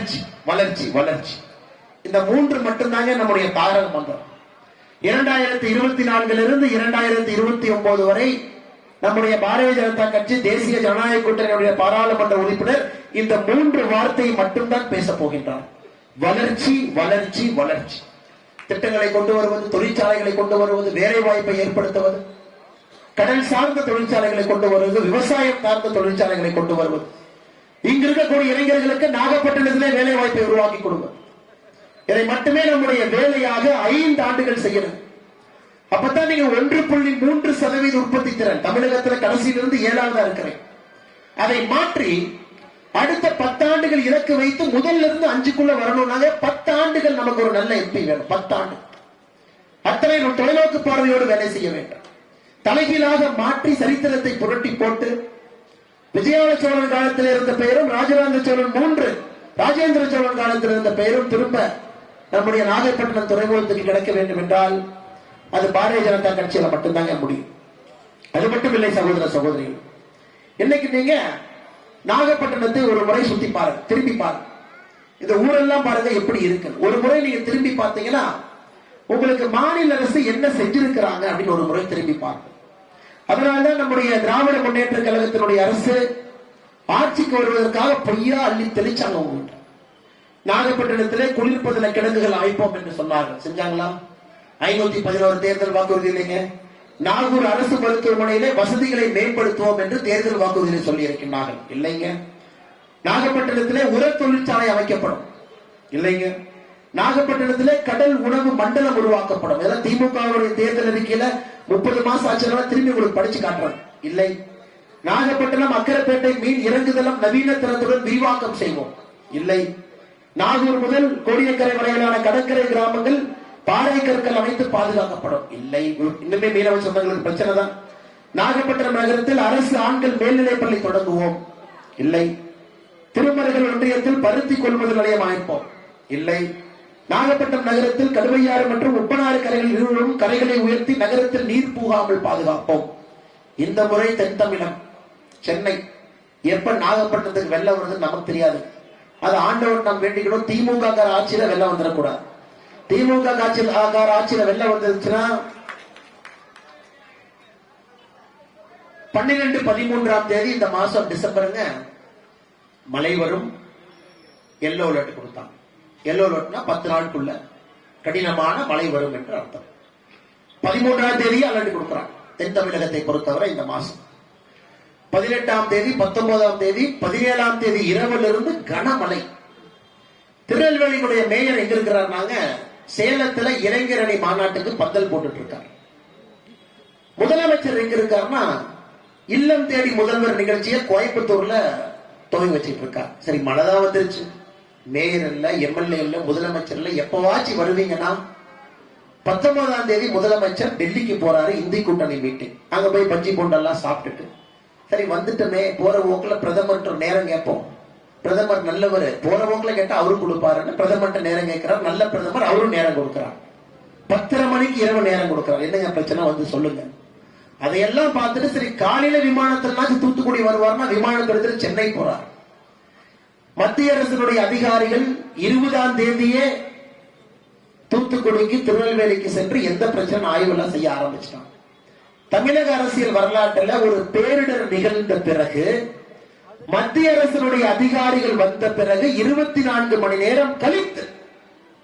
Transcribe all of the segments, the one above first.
வளர்ச்சி வளர்ச்சி வளர்ச்சி. இந்த மூன்று மட்டும்தாங்க நம்முடைய தாரக மந்திரம் இரண்டாயிரத்தி இருபத்தி நான்கிலிருந்து இருந்து இரண்டாயிரத்தி இருபத்தி ஒன்பது வரை நம்முடைய பாரதிய ஜனதா கட்சி தேசிய ஜனநாயக கூட்டணியுடைய பாராளுமன்ற உறுப்பினர் இந்த மூன்று வார்த்தையை மட்டும்தான் பேச போகின்றார். வளர்ச்சி வளர்ச்சி வளர்ச்சி. திட்டங்களை கொண்டு வருவது தொழிற்சாலைகளை கொண்டு வருவது வேலை வாய்ப்பை ஏற்படுத்துவது கடல் சார்ந்த தொழிற்சாலைகளை கொண்டு வருவது விவசாயம் சார்ந்த தொழிற்சாலைகளை கொண்டு வருவது. இங்க இருக்கக்கூடிய இளைஞர்களுக்கு நாகப்பட்டினத்திலே வேலை வாய்ப்பை உருவாக்கி கொடுங்க. இதை மட்டுமே நம்முடைய வேலையாக ஐந்து ஆண்டுகள் செய்யணும். அப்பதான் நீங்க ஒன்று புள்ளி மூன்று சதவீத உற்பத்தி திறன். தமிழகத்துல கடைசியிலிருந்து ஏழாவதா இருக்கிறேன். அதை மாற்றி அடுத்த பத்தாண்டுகள் இலக்கு வைத்து முதல்ல இருந்து அஞ்சுக்குள்ள வரணும்னாங்க பத்து ஆண்டுகள் நமக்கு ஒரு நல்ல எம்பி வேணும். பத்தாண்டு. அத்தனை தொலைநோக்கு பார்வையோடு வேலை செய்ய வேண்டும். தலைகீழாக மாற்றி சரித்திரத்தை புரட்டி போட்டு விஜயால சோழன் காலத்தில் இருந்த பெயரும் ராஜராஜ சோழன் மூன்று ராஜேந்திர சோழன் காலத்தில் இருந்த பெயரும் திரும்ப நம்முடைய நாகப்பட்டினம் துறைமுகத்துக்கு கிடைக்க வேண்டும் என்றால் அது பாரதிய ஜனதா கட்சியில மட்டும்தாங்க முடியும். அது மட்டும் இல்லை சகோதர சகோதரிகள். இன்னைக்கு நீங்க நாகப்பட்டினத்தை ஒரு முறை சுத்தி பாருங்க திரும்பி பாருங்க இந்த ஊரெல்லாம் பாருங்க எப்படி இருக்கு. ஒரு முறை நீங்க திரும்பி பார்த்தீங்கன்னா உங்களுக்கு மாநில அரசு என்ன செஞ்சிருக்கிறாங்க அப்படின்னு ஒரு முறை திரும்பி பாருங்க அதனால்தான் நம்முடைய திராவிட முன்னேற்ற கழகத்தினுடைய அரசு ஆட்சிக்கு வருவதற்காக பொய்யா அள்ளி தெளிச்சாங்க உங்கள்கிட்ட நாகப்பட்டினத்திலே குளிர்பதன கிடங்குகள் அமைப்போம் என்று சொன்னார்கள். செஞ்சாங்களா? ஐநூத்தி பதினோரு தேர்தல் வாக்குறுதி இல்லைங்க. நாகூர் அரசு மருத்துவமனையிலே வசதிகளை மேம்படுத்துவோம் என்று தேர்தல் வாக்குறுதியை சொல்லி இருக்கின்றார்கள் இல்லைங்க. நாகப்பட்டினத்திலே உர தொழிற்சாலை அமைக்கப்படும். இல்லைங்க. நாகப்பட்டினத்திலே கடல் உணவு மண்டலம் உருவாக்கப்படும். ஏதாவது திமுகவுடைய தேர்தல் அறிக்கையில முப்பது மாசம் ஆச்சு திரும்பி உங்களுக்கு படிச்சு காட்டுறாங்க இல்லை. நாகப்பட்டினம் அக்கரைப்பேட்டை மீன் இறங்குதளம் நவீன தரத்துடன் விரிவாக்கம் செய்வோம். இல்லை. நாகூர் முதல் கோடியக்கரை வரையிலான கடற்கரை கிராமங்கள் பாறை கற்கள் அமைத்து பாதுகாக்கப்படும். இல்லை. இன்னுமே மீனவ சொந்தங்களுக்கு பிரச்சனை தான். நாகப்பட்டினம் நகரத்தில் அரசு ஆண்கள் மேல்நிலைப்பள்ளி தொடங்குவோம். இல்லை. திருமருகல் ஒன்றியத்தில் பருத்தி கொள்முதல் நிலையம் அமைப்போம். இல்லை. நாகப்பட்டினம் நகரத்தில் கடுமையாறு மற்றும் உப்பனாறு கரைகள் இருவரும் கரைகளை உயர்த்தி நகரத்தில் நீர் பூகாமல் பாதுகாப்போம். இந்த முறை தென் தமிழம் சென்னை எப்ப நாகப்பட்டினத்துக்கு வெள்ளம் வருதுன்னு நமக்கு தெரியாது. அது ஆண்டவன் நாம் வேண்டிக்கணும். திமுக கார ஆட்சியில வெள்ளம் வந்துடக்கூடாது. திமுக ஆட்சியில் கார ஆட்சியில வெள்ளம் வந்துருச்சுன்னா பன்னிரெண்டு பதிமூன்றாம் தேதி இந்த மாசம் டிசம்பருங்க மழை வரும் எல்லோ அலர்ட் கொடுத்தாங்க எல்லோ அலர்ட்னா பத்து நாளுக்குள்ள கடினமான மழை வரும் என்று அர்த்தம். பதிமூன்றாம் தேதி அலர்ட் கொடுக்குறாங்க. தென் தமிழகத்தை பொறுத்தவரை இந்த மாசம். பதினெட்டாம் தேதி பத்தொன்பதாம் தேதி பதினேழாம் தேதி இரவுல இருந்து கனமழை. திருநெல்வேலியினுடைய மேயர் எங்க இருக்கிறாருனாங்க? சேலத்துல இளைஞரணி மாநாட்டுக்கு பந்தல் போட்டுட்டு இருக்காரு. முதலமைச்சர் எங்க இருக்காருன்னா இல்லம் தேடி முதல்வர் நிகழ்ச்சியை கோயம்புத்தூர்ல துவங்கி வச்சிட்டு இருக்கார். சரி மழைதான் வந்துருச்சு. மேயர் இல்ல எம்எல்ஏ இல்ல முதலமைச்சர் இல்ல எப்பவாச்சும் வருவீங்கன்னா பத்தொன்பதாம் தேதி முதலமைச்சர் டெல்லிக்கு போறாரு இந்தி கூட்டணி மீட்டிங் அங்க போய் பஜ்ஜி போண்டெல்லாம் சாப்பிட்டுட்டு. சரி வந்துட்டுமே போற போக்குல பிரதமர்கிட்ட நேரம் கேட்போம். பிரதமர் நல்லவர் போற போக்குல கேட்டா அவரு கொடுப்பாருன்னு பிரதமர்கிட்ட நேரம் கேட்கிறார். நல்ல பிரதமர் அவரும் நேரம் கொடுக்கிறார். பத்தரை மணிக்கு இரவு நேரம் கொடுக்கிறார். என்னங்க பிரச்சனை? வந்து சொல்லுங்க. அதையெல்லாம் பார்த்துட்டு சரி காலையில விமானத்தில்னாச்சும் தூத்துக்குடி வருவார்னா விமானம் எடுத்துட்டு சென்னை போறார். மத்திய அரசினுடைய அதிகாரிகள் இருபதாம் தேதியே தூத்துக்குடிக்கு திருநெல்வேலிக்கு சென்று எந்த பிரச்சனை ஆய்வு எல்லாம் செய்ய ஆரம்பிச்சிட்டாங்க. தமிழக அரசியல் வரலாற்றுல ஒரு பேரிடர் நிகழ்ந்த பிறகு மத்திய அரசினுடைய அதிகாரிகள் வந்த பிறகு இருபத்தி நான்கு மணி நேரம் கழித்து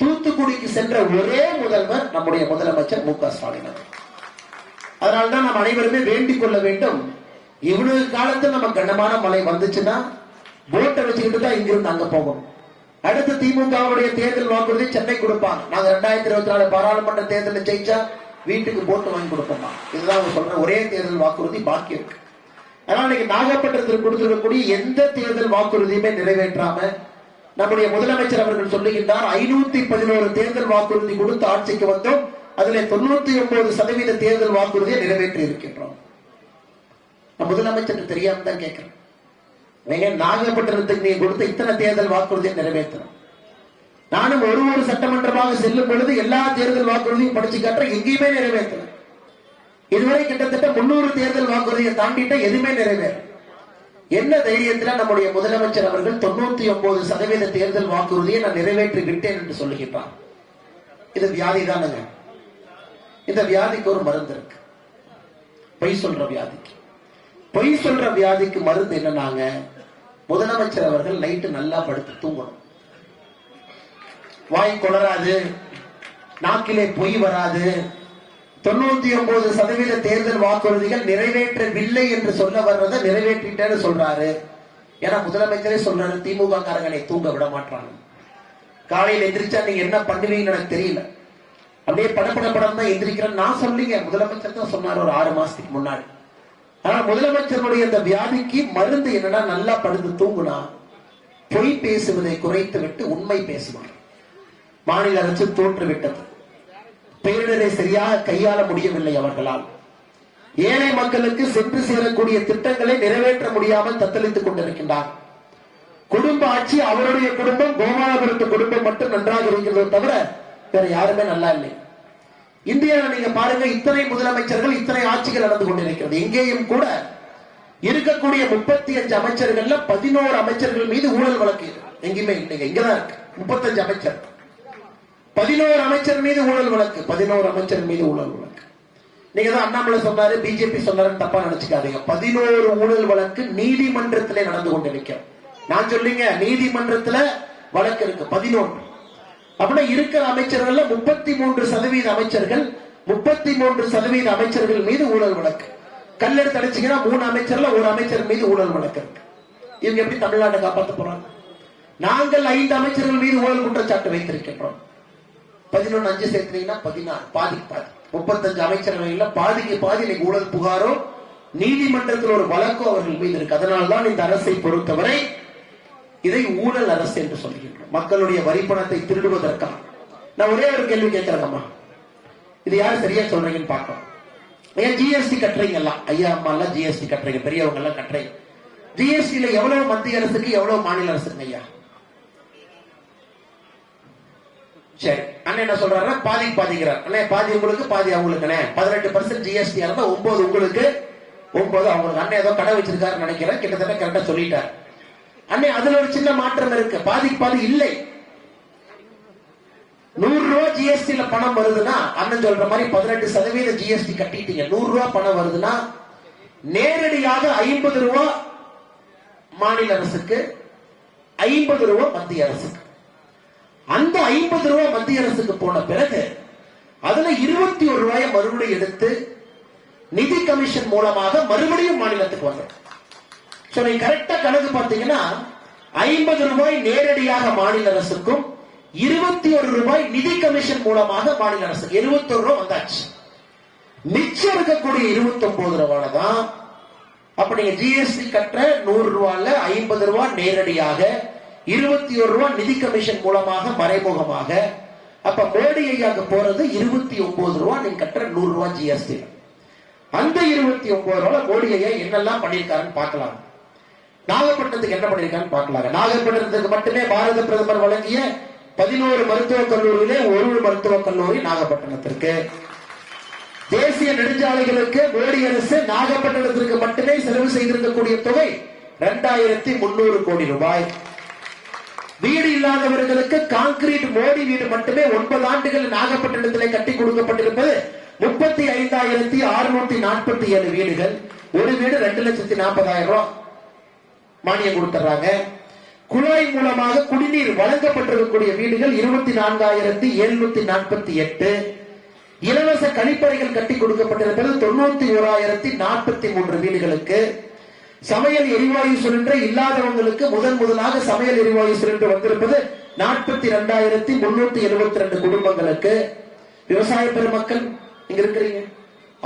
தூத்துக்குடிக்கு சென்ற ஒரே முதல்வர் நம்முடைய முதலமைச்சர் மு க ஸ்டாலின் அதனால்தான் நாம் அனைவருமே வேண்டிக் கொள்ள வேண்டும். இவ்வளவு காலத்தில் நம்ம கனமான மழை வந்துச்சுன்னா போட்டை வச்சுக்கிட்டு தான் இங்கிருந்து அங்க போகணும். அடுத்து திமுகவுடைய தேர்தல் வாக்குறுதி சென்னை கொடுப்பாங்க. நாங்க ரெண்டாயிரத்தி இருபத்தி நாலு பாராளுமன்ற தேர்தலில் ஜெயிச்சா வீட்டுக்கு போட்டு வாங்கி கொடுப்போமா? இதுதான் அவங்க சொல்ற ஒரே தேர்தல் வாக்குறுதி பாக்கி இருக்கு. அதனால இன்னைக்கு நாகப்பட்டினத்தில் கொடுத்திருக்கக்கூடிய எந்த தேர்தல் வாக்குறுதியுமே நிறைவேற்றாம நம்முடைய முதலமைச்சர் அவர்கள் சொல்லுகின்றார் ஐநூத்தி பதினோரு தேர்தல் வாக்குறுதி கொடுத்து ஆட்சிக்கு வந்தோம். அதுல தொண்ணூத்தி ஒன்பது சதவீத தேர்தல் வாக்குறுதியை நிறைவேற்றி இருக்கின்றோம் முதலமைச்சர் தெரியாம தான் கேட்கிறேன் நீங்க நாகப்பட்டினத்துக்கு நீங்க கொடுத்த இத்தனை தேர்தல் வாக்குறுதியை நிறைவேற்றணும். நானும் ஒரு ஒரு சட்டமன்றமாக செல்லும் பொழுது எல்லா தேர்தல் வாக்குறுதியும் படிச்சு காட்டுறேன் எங்கேயுமே நிறைவேற்றல. இதுவரை கிட்டத்தட்ட முன்னூறு தேர்தல் வாக்குறுதியை தாண்டிட்ட எதுவுமே நிறைவேறும் என்ன தைரியத்துல நம்முடைய முதலமைச்சர் அவர்கள் தொண்ணூத்தி ஒன்பது சதவீத தேர்தல் வாக்குறுதியை நான் நிறைவேற்றி விட்டேன் என்று சொல்லுகிறார் இது வியாதி தானுங்க. இந்த வியாதிக்கு ஒரு மருந்து இருக்கு. பொய் சொல்ற வியாதிக்கு. பொய் சொல்ற வியாதிக்கு மருந்து என்னன்னாங்க? முதலமைச்சர் அவர்கள் நைட்டு நல்லா படுத்து தூங்கணும். வாய் கொளராது நாக்கிலே பொய் வராது. தொண்ணூத்தி ஒன்பது சதவீத தேர்தல் வாக்குறுதிகள் நிறைவேற்றவில்லை என்று சொல்ல வர்றதை நிறைவேற்றிட்டேன்னு சொல்றாரு. ஏன்னா முதலமைச்சரே சொல்றாரு திமுக காரங்களை தூங்க விட மாட்டாங்க. காலையில் எந்திரிச்சா நீங்க என்ன பண்ணுவீங்கன்னு எனக்கு தெரியல. அப்படியே படப்பட படம் தான் எந்திரிக்கிறேன் நான் சொல்லிங்க முதலமைச்சர் தான் சொன்னார் ஒரு ஆறு மாசத்துக்கு முன்னாடி. ஆனா முதலமைச்சருடைய இந்த வியாதிக்கு மருந்து என்னன்னா நல்லா படுத்து தூங்குனா பொய் பேசுவதை குறைத்து விட்டு உண்மை பேசுவார். மாநில அரசு தோற்றுவிட்டது. பேரிடரை சரியாக கையாள முடியவில்லை அவர்களால். ஏழை மக்களுக்கு சென்று சேரக்கூடிய திட்டங்களை நிறைவேற்ற முடியாமல் தத்தளித்துக் கொண்டிருக்கின்றார். குடும்ப ஆட்சி அவருடைய குடும்பம் கோபாலபுரத்து குடும்பம் மட்டும் நன்றாக இருக்கிறதோ தவிர வேற யாருமே நல்லா இல்லை. இந்தியாவில் நீங்க பாருங்க இத்தனை முதலமைச்சர்கள் இத்தனை ஆட்சிகள் நடந்து கொண்டிருக்கிறது. எங்கேயும் கூட இருக்கக்கூடிய முப்பத்தி அஞ்சு அமைச்சர்கள்ல பதினோரு அமைச்சர்கள் மீது ஊழல் வழக்கு. எங்கேயுமே இல்லைங்க இங்கதான் இருக்கு. முப்பத்தஞ்சு அமைச்சர். பதினோரு அமைச்சர் மீது ஊழல் வழக்கு. பதினோரு அமைச்சர் மீது ஊழல் வழக்கு. நீங்க தான் அண்ணாமலை சொன்னாரு பிஜேபி சொன்னாருன்னு தப்பா நினைச்சுக்காதீங்க. பதினோரு ஊழல் வழக்கு நீதிமன்றத்திலே நடந்து கொண்டிருக்க நான் சொல்லிங்க நீதிமன்றத்துல வழக்கு இருக்கு பதினொன்று. அப்படின்னா இருக்கிற அமைச்சர்கள்ல முப்பத்தி மூன்று சதவீத அமைச்சர்கள் முப்பத்தி மூன்று சதவீத அமைச்சர்கள் மீது ஊழல் வழக்கு. கல்லெடுத்து அடிச்சீங்கன்னா மூணு அமைச்சர்ல ஒரு அமைச்சர் மீது ஊழல் வழக்கு இருக்கு. இவங்க எப்படி தமிழ்நாட்டை காப்பாற்ற போறாங்க? நாங்கள் ஐந்து அமைச்சர்கள் மீது ஊழல் குற்றச்சாட்டு வைத்திருக்கின்றோம். பதினொன்னு அஞ்சு சேர்த்தீங்கன்னா பதினாறு பாதி பாதி. முப்பத்தஞ்சு அமைச்சரவையில பாதிக்கு பாதி இன்னைக்கு ஊழல் புகாரோ நீதிமன்றத்தில் ஒரு வழக்கோ அவர்கள் மீது இருக்கு. அதனால்தான் இந்த அரசை பொறுத்தவரை இதை ஊழல் அரசு என்று சொல்லுகின்றோம் மக்களுடைய வரிப்பணத்தை திருடுவதற்காக. நான் ஒரே ஒரு கேள்வி கேட்கிறேங்கம்மா இது யாரு சரியா சொல்றீங்கன்னு பார்க்கணும் ஏன் ஜிஎஸ்டி கட்டுறீங்க எல்லாம் ஐயா அம்மா எல்லாம் ஜிஎஸ்டி கட்டுறீங்க பெரியவங்க எல்லாம் கட்டுறீங்க. ஜிஎஸ்டில எவ்வளவு மத்திய அரசுக்கு எவ்வளவு மாநில அரசுக்கு ஐயா? சரி அண்ணன் என்ன சொல்றாரு பாதி பாதிக்கிறார். அண்ணே பாதி உங்களுக்கு பாதி அவங்களுக்குண்ணே. பதினெட்டு பர்சன்ட் ஜிஎஸ்டி இருந்தா ஒன்பது உங்களுக்கு ஒன்பது அவங்களுக்கு. அண்ணன் ஏதோ கடை வச்சிருக்காரு நினைக்கிறேன். கிட்டத்தட்ட கரெக்டா சொல்லிட்டாரு. அண்ணே அதுல ஒரு சின்ன மாற்றம் இருக்கு. பாதிக்கு பாதி இல்லை. நூறு ரூபா ஜிஎஸ்டில பணம் வருதுன்னா அண்ணன் சொல்ற மாதிரி பதினெட்டு சதவீத ஜிஎஸ்டி கட்டிட்டீங்க. நூறு ரூபா பணம் வருதுன்னா நேரடியாக ஐம்பது ரூபா மாநில அரசுக்கு ஐம்பது ரூபா மத்திய அரசுக்கு. அந்த ஐம்பது ரூபாய் மத்திய அரசுக்கு போன பிறகு அதுல இருபத்தி ஒரு ரூபாயை மறுபடியும் எடுத்து நிதி கமிஷன் மூலமாக மறுபடியும் மாநிலத்துக்கு வந்திருக்கு நீங்க கரெக்டா கணக்கு பார்த்தீங்கன்னா ஐம்பது ரூபாய் நேரடியாக மாநில அரசுக்கும் இருபத்தி ஒரு ரூபாய் நிதி கமிஷன் மூலமாக மாநில அரசுக்கு இருபத்தி ஒரு ரூபாய் வந்தாச்சு. மிச்சம் இருக்கக்கூடிய இருபத்தி ஒன்பது ரூபாய் தான் அப்ப நீங்க ஜிஎஸ்டி கட்டுற நூறு ரூபாய்ல ஐம்பது ரூபாய் நேரடியாக இருபத்தி ஒரு ரூபாய் நிதி கமிஷன் மூலமாக மறைமுகமாக அப்ப மோடி ஐயாக்கு போறது இருபத்தி ஒன்பது ரூபாய் நீங்க கட்டுற நூறு ரூபாய் ஜிஎஸ்டி அந்த இருபத்தி ஒன்பது ரூபாய் மோடி ஐயா என்னெல்லாம் பண்ணியிருக்காருன்னு பார்க்கலாம். நாகப்பட்டினத்துக்கு என்ன பண்ணிருக்கான்னு பார்க்கலாங்க. நாகப்பட்டினத்துக்கு மட்டுமே பாரத பிரதமர் வழங்கிய பதினோரு மருத்துவக் கல்லூரியிலே ஒரு மருத்துவக் கல்லூரி நாகப்பட்டினத்திற்கு. தேசிய நெடுஞ்சாலைகளுக்கு மோடி அரசு நாகப்பட்டினத்திற்கு மட்டுமே செலவு செய்திருக்கக்கூடிய தொகை இரண்டாயிரத்தி முன்னூறு கோடி ரூபாய். வீடு இல்லாதவர்களுக்கு கான்கிரீட் மோடி வீடு மட்டுமே ஒன்பது ஆண்டுகள் நாகப்பட்டினத்திலே கட்டி கொடுக்கப்பட்டிருப்பது முப்பத்தி ஐந்தாயிரத்தி அறுநூத்தி நாற்பத்தி ஏழு வீடுகள். ஒரு வீடு ரெண்டு லட்சத்தி நாற்பதாயிரம் ரூபாய். மானியம் கொடுத்துறாங்க குழாய் மூலமாக குடிநீர் வழங்கப்பட்டிருக்கக்கூடிய வீடுகள் இருபத்தி நான்காயிரத்தி எழுநூத்தி நாற்பத்தி எட்டு. இலவச கழிப்பறைகள் கட்டி கொடுக்கப்பட்டிருப்பது தொண்ணூத்தி ஓராயிரத்தி நாற்பத்தி மூன்று வீடுகளுக்கு. சமையல் எரிவாயு சிலிண்டர் இல்லாதவங்களுக்கு முதன் முதலாக சமையல் எரிவாயு சிலிண்டர் வந்திருப்பது நாற்பத்தி ரெண்டாயிரத்தி முன்னூத்தி எழுபத்தி ரெண்டு குடும்பங்களுக்கு. விவசாய பெருமக்கள் இங்க இருக்கிறீங்க.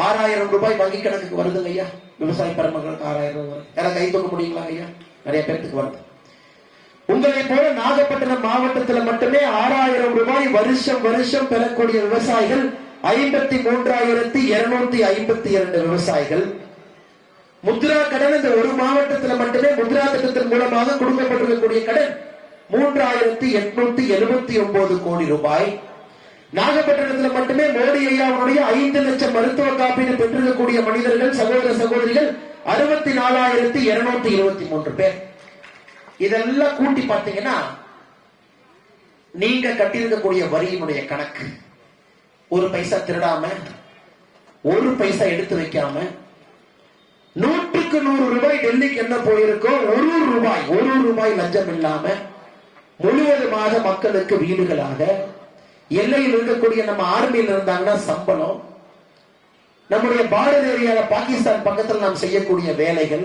ஆறாயிரம் ரூபாய் வங்கி கணக்குக்கு வருதுங்க ஐயா. விவசாய பெருமக்களுக்கு ஆறாயிரம் ரூபாய் யாராவது கை தூக்க முடியுங்களா ஐயா? நிறைய பேருக்கு வருது உங்களை போல நாகப்பட்டினம் மாவட்டத்தில் மட்டுமே ஆறாயிரம் ரூபாய் வருஷம் வருஷம் பெறக்கூடிய விவசாயிகள் ஐம்பத்தி மூன்றாயிரத்தி இருநூத்தி ஐம்பத்தி இரண்டு விவசாயிகள். முத்ரா கடன் இந்த ஒரு மாவட்டத்தில் மட்டுமே முத்ரா திட்டத்தின் மூலமாக கொடுக்கப்பட்டிருக்கக்கூடிய கடன் மூன்றாயிரத்தி எட்நூத்தி எழுபத்தி ஒன்பது கோடி ரூபாய். நாகப்பட்டினத்தில் மட்டுமே மோடி ஐயாவுடைய ஐந்து லட்சம் மருத்துவ காப்பீடு பெற்றிருக்கக்கூடிய மனிதர்கள் சகோதர சகோதரிகள் அறுபத்தி நாலாயிரத்தி இருநூத்தி இருபத்தி மூன்று பேர். இதெல்லாம் கூட்டி பார்த்தீங்கன்னா நீங்க கட்டியிருக்கக்கூடிய வரியினுடைய கணக்கு. ஒரு பைசா திருடாம ஒரு பைசா எடுத்து வைக்காம நூற்றுக்கு நூறு ரூபாய் டெல்லிக்கு என்ன போயிருக்கோ ஒரு ரூபாய் ஒரு ரூபாய் லஞ்சம் இல்லாம முழுவதுமாக மக்களுக்கு வீடுகளாக எல்லையில் இருக்கக்கூடிய நம்ம ஆர்மியில் இருந்தாங்கன்னா சம்பளம் நம்முடைய பாரத ஏரியால பாகிஸ்தான் பக்கத்தில் நாம் செய்யக்கூடிய வேலைகள்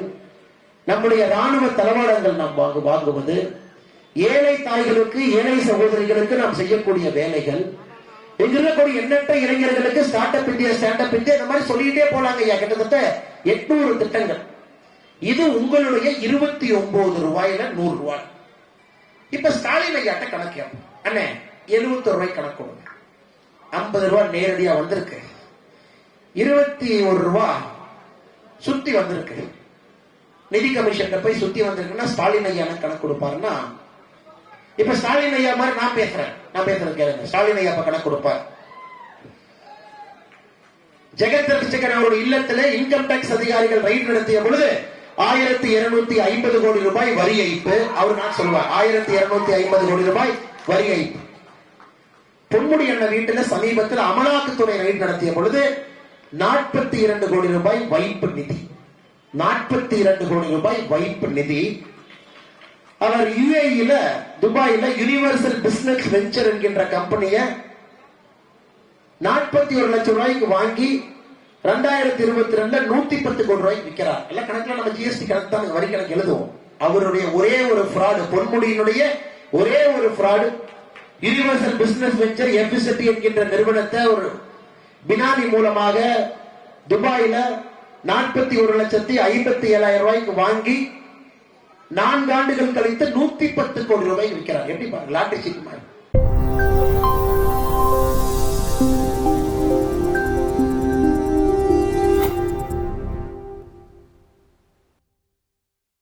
நம்முடைய ராணுவ தளவாடங்கள் நாம் வாங்கு வாங்குவது ஏழை தாய்களுக்கு ஏழை சகோதரிகளுக்கு நாம் செய்யக்கூடிய வேலைகள். இங்க இருக்கக்கூடிய எண்ணற்ற இளைஞர்களுக்கு start up India stand up India இந்த மாதிரி சொல்லிட்டே போலாங்க ஐயா. கிட்டத்தட்ட எட்நூறு திட்டங்கள். இது உங்களுடைய இருபத்தி ஒன்பது ரூபாயில நூறு ரூபாய். இப்ப ஸ்டாலின் ஐயாட்ட கணக்கு அண்ணே எழுபத்தி ரூபாய் கணக்கு கொடுங்க. ஐம்பது ரூபாய் நேரடியா வந்திருக்கு. இருபத்தி ஒரு ரூபா சுத்தி வந்திருக்கு. நிதி கமிஷன் போய் சுத்தி வந்திருக்குன்னா ஸ்டாலின் ஐயா கணக்கு கொடுப்பாருன்னா இப்ப ஸ்டாலின் ஐயா மாதிரி நான் பேசுறேன். நான் பேசுறது கேளுங்க. ஸ்டாலின் ஐயா கணக்கு கொடுப்பார். ஜெகத் ரட்சகர் அவருடைய இல்லத்துல இன்கம் டாக்ஸ் அதிகாரிகள் ரைட் நடத்திய பொழுது ஆயிரத்தி இருநூத்தி ஐம்பது கோடி ரூபாய் வரி ஏய்ப்பு. அவர் நான் சொல்லுவார் ஆயிரத்தி இருநூத்தி ஐம்பது கோடி ரூபாய் வரி ஏய்ப்பு. பொன்முடி அண்ணன் வீட்டுல சமீபத்தில் அமலாக்கத்துறை ரைட் நடத்திய பொழுது நாற்பத்தி இரண்டு கோடி ரூபாய் வைப்பு நிதி. நாற்பத்தி இரண்டு கோடி ரூபாய் வைப்பு நிதி. அவர் யுஏஇல துபாயில யூனிவர்சல் பிசினஸ் வெஞ்சர் என்கின்ற கம்பெனியை நாற்பத்தி ஒரு லட்சம் ரூபாய்க்கு வாங்கி ரெண்டாயிரத்தி இருபத்தி ரெண்டுல நூத்தி பத்து கோடி ரூபாய்க்கு விற்கிறார். எல்லாம் கணக்குல நம்ம ஜிஎஸ்டி கணக்கு தான் வரி கணக்கு எழுதுவோம். அவருடைய ஒரே ஒரு ஃப்ராடு பொன்முடியினுடைய ஒரே ஒரு ஃப்ராடு யூனிவர்சல் பிசினஸ் வெஞ்சர் எபிசிட்டி என்கின்ற நிறுவனத்தை ஒரு பினாமி மூலமாக துபாயில நாற்பத்தி ஒரு லட்சத்தி ஐம்பத்தி ஏழாயிரம் ரூபாய்க்கு வாங்கி நான்கு ஆண்டுகள் கழித்து நூத்தி பத்து கோடி ரூபாய்க்கு விற்கிறார். எப்படி பாருங்க லாட்டரி சீட் மாதிரி